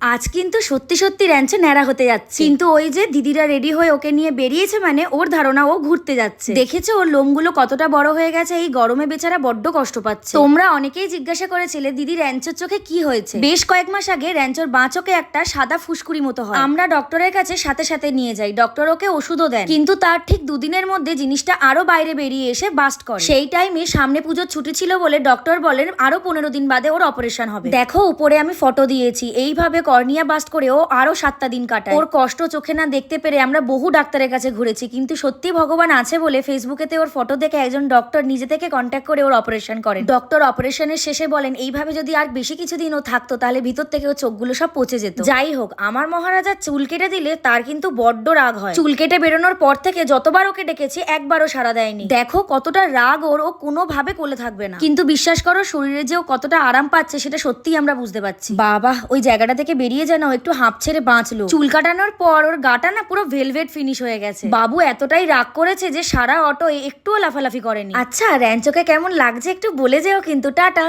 আজ কিন্তু সত্যি সত্যি র্যাঞ্চে ন্যাড়া হতে যাচ্ছে। কিন্তু ওই যে দিদিরা রেডি হয়ে ওকে নিয়ে বেরিয়েছে মানে ওর ধারণা ও ঘুরতে যাচ্ছে। দেখেছ ওর লোমগুলো কতটা বড় হয়ে গেছে? এই গরমে বেচারা বড্ড কষ্ট পাচ্ছে। তোমরা অনেকেই জিজ্ঞাসা করেছিলে, দিদি র্যাঞ্চের চোখে কি হয়েছে? বেশ কয়েক মাস আগে র্যাঞ্চোর বাঁ চোখে একটা সাদা ফুসকুড়ি মতো হয়। আমরা ডক্টরের কাছে সাথে সাথে নিয়ে যাই। ডক্টর ওকে ওষুধও দেন। কিন্তু তার ঠিক দুদিনের মধ্যে জিনিসটা আরও বাইরে বেরিয়ে এসে বাস্ট করে। সেই টাইমে সামনে পুজোর ছুটি ছিল বলে ডক্টর বলেন, আরও পনেরো দিন বাদে ওর অপারেশন হবে। দেখো, উপরে আমি ফটো দিয়েছি। এইভাবে কর্নিয়া বাস্ট করে ও আরও সাতটা দিন কাটায়। ওর কষ্ট চোখে না দেখতে পেরে আমরা বহু ডাক্তারের কাছে ঘুরেছি, কিন্তু সত্যি ভগবান আছে বলে ফেসবুকেতে ওর ফটো দেখে একজন ডক্টর নিজে থেকে কন্ট্যাক্ট করে ওর অপারেশন করেন। ডক্টর অপারেশনের শেষে বলেন, এইভাবে যদি আর বেশি কিছুদিন ও থাকতো, তাহলে ভিতর থেকে ও চোখগুলো সব পচে যেত। যাই হোক, আমার মহারাজা চুল কেটে দিলে তার কিন্তু বড্ড রাগ হয়। চুল কেটে বেরোনোর পর থেকে যতবার ওকে ডেকেছি, একবারও সাড়া দেয়নি। দেখো কতটা রাগ ওর, ও কোনোভাবে কোলে থাকবে না। কিন্তু বিশ্বাস করো, শরীরে যে ও কতটা আরাম পাচ্ছে, সেটা সত্যিই আমরা বুঝতে পারছি। বাবা, ওই জায়গাটা থেকে বেরিয়ে যেন একটু হাঁপ ছেড়ে বাঁচলো। চুল কাটানোর পর ওর গাটা না পুরো ভেলভেট ফিনিশ হয়ে গেছে। বাবু এতটাই রাগ করেছে যে সারা অটো একটুও লাফালাফি করেনি। আচ্ছা র্যাঞ্চোকে কেমন লাগছে একটু বলে যেও কিন্তু টাটা।